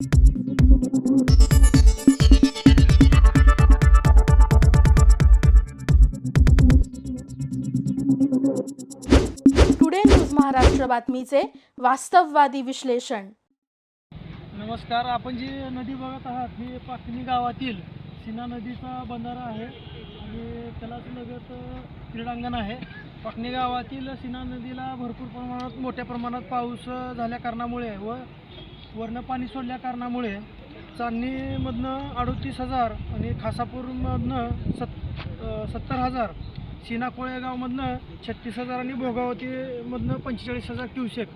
Today news Maharashtra बातमीचे वास्तववादी विश्लेषण. नमस्कार आपण जी नदी बघत आहात ही पाकणी गावातील सीना नदीचा बंधारा आहे. आणि त्यालाच लगत क्रीडांगण आहे. पाकणी गावातील सीना नदीला भरपूर प्रमाणात मोठ्या प्रमाणात पाऊस झाल्या कारणामुळे व वरनं पाणी सोडल्या कारणामुळे चांदणीमधनं अडोतीस हजार आणि खासापूरमधनं सत् सत्तर हजार सीना कोळेगावमधनं छत्तीस हजार आणि भोगावतीमधनं पंचेचाळीस हजार क्युसेक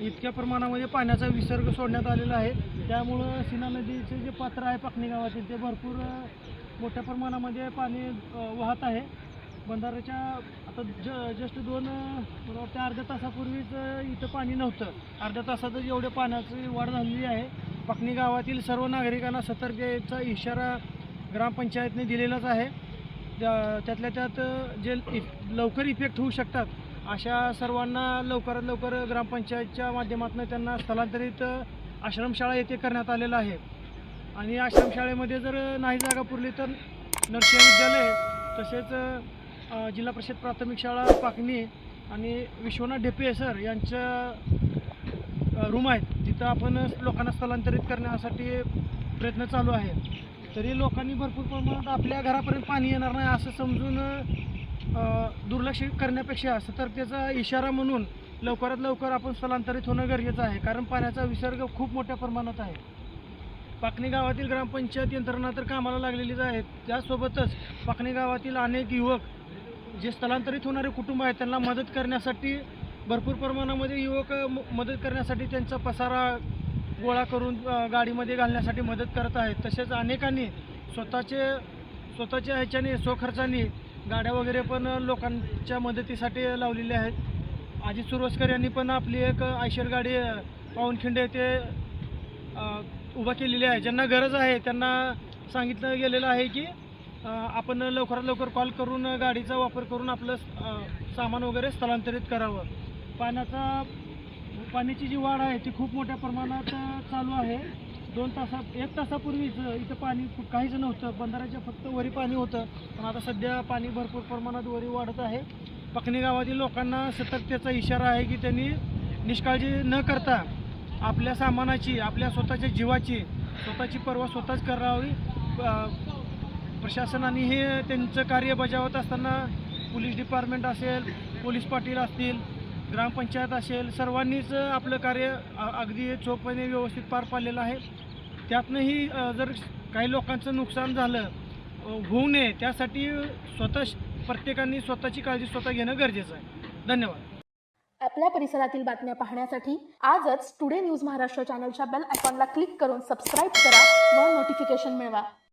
इतक्या प्रमाणामध्ये पाण्याचा विसर्ग सोडण्यात आलेला आहे. त्यामुळं सीना नदीचे जे पात्र आहे पाकणी गावातील ते भरपूर मोठ्या प्रमाणामध्ये पाणी वाहत आहे. बंधाऱ्याच्या आता ज जस्ट दोन मला वाटतं अर्ध्या तासापूर्वीच इथं पाणी नव्हतं. अर्ध्या तासातच एवढ्या पाण्याची वाढ झालेली आहे. पाकणी गावातील सर्व नागरिकांना सतर्कतेचा इशारा ग्रामपंचायतने दिलेलाच आहे. त्या- त्यातल्या त्यात जे लवकर इफेक्ट होऊ शकतात अशा सर्वांना लवकरात लवकर ग्रामपंचायतच्या माध्यमातून त्यांना स्थलांतरित आश्रमशाळा येथे करण्यात आलेलं आहे. आणि आश्रमशाळेमध्ये जर नाही जागा पुरली तर नर्सिंग विद्यालय तसेच जिल्हा परिषद प्राथमिक शाळा पाकणी आणि विश्वनाथ ढेपे सर यांच्या रूम आहेत. तिथं आपण लोकांना स्थलांतरित करण्यासाठी प्रयत्न चालू आहे. तरी लोकांनी भरपूर प्रमाणात आपल्या घरापर्यंत पाणी येणार नाही असं समजून दुर्लक्ष करण्यापेक्षा सतर्कतेचा इशारा म्हणून लवकरात लवकर आपण स्थलांतरित होणं गरजेचं आहे. कारण पाण्याचा विसर्ग खूप मोठ्या प्रमाणात आहे. पाकणी गावातील ग्रामपंचायत यंत्रणा तर कामाला लागलेलीच आहेत. त्यासोबतच पाकणी गावातील अनेक युवक जे स्थलांतरित होणारे कुटुंब आहेत त्यांना मदत करण्यासाठी भरपूर प्रमाणामध्ये युवक म- मदत करण्यासाठी त्यांचा पसारा गोळा करून गाडीमध्ये घालण्यासाठी मदत करत आहेत. तसेच अनेकांनी स्वतःचे स्वतःच्या ह्याच्याने स्वखर्चाने गाड्या वगैरे पण लोकांच्या मदतीसाठी लावलेल्या आहेत. अजित सुरवसकर यांनी पण आपली एक आयशर गाडी अ, पावनखिंड येथे उभा केलेली आहे. ज्यांना गरज आहे त्यांना सांगितलं गेलेलं आहे की आपण लवकरात लवकर कॉल करून गाडीचा वापर करून आपलं सामान वगैरे स्थलांतरित करावं. पाण्याचा पाण्याची जी वाढ आहे ती खूप मोठ्या प्रमाणात चालू आहे. दोन तासात एक तासापूर्वीच इथं पाणी काहीच नव्हतं. बंधाऱ्याच्या फक्त वरी पाणी होतं. पण आता सध्या पाणी भरपूर प्रमाणात वरी वाढत आहे. पकणी गावातील लोकांना सतर्कतेचा इशारा आहे की त्यांनी निष्काळजी न करता आपल्या सामानाची आपल्या स्वतःच्या जीवाची स्वतःची पर्वा स्वतःच करावी. प्रशासनाने हे त्यांचं कार्य बजावत असताना पोलीस डिपार्टमेंट असेल पोलीस पाटील असतील ग्रामपंचायत असेल सर्वांनीच आपलं कार्य अगदी चोखपणे व्यवस्थित पार पाडलेलं आहे. त्यातनंही जर काही लोकांचं नुकसान झालं होऊ नये त्यासाठी स्वतः प्रत्येकाने स्वतःची काळजी स्वतः घेणं गरजेचं आहे. धन्यवाद. आपल्या परिसरातील बातम्या पाहण्यासाठी आजच टुडे न्यूज महाराष्ट्र चॅनलच्या बेल आयकॉनला क्लिक करून सबस्क्राईब करा व नोटिफिकेशन मिळवा.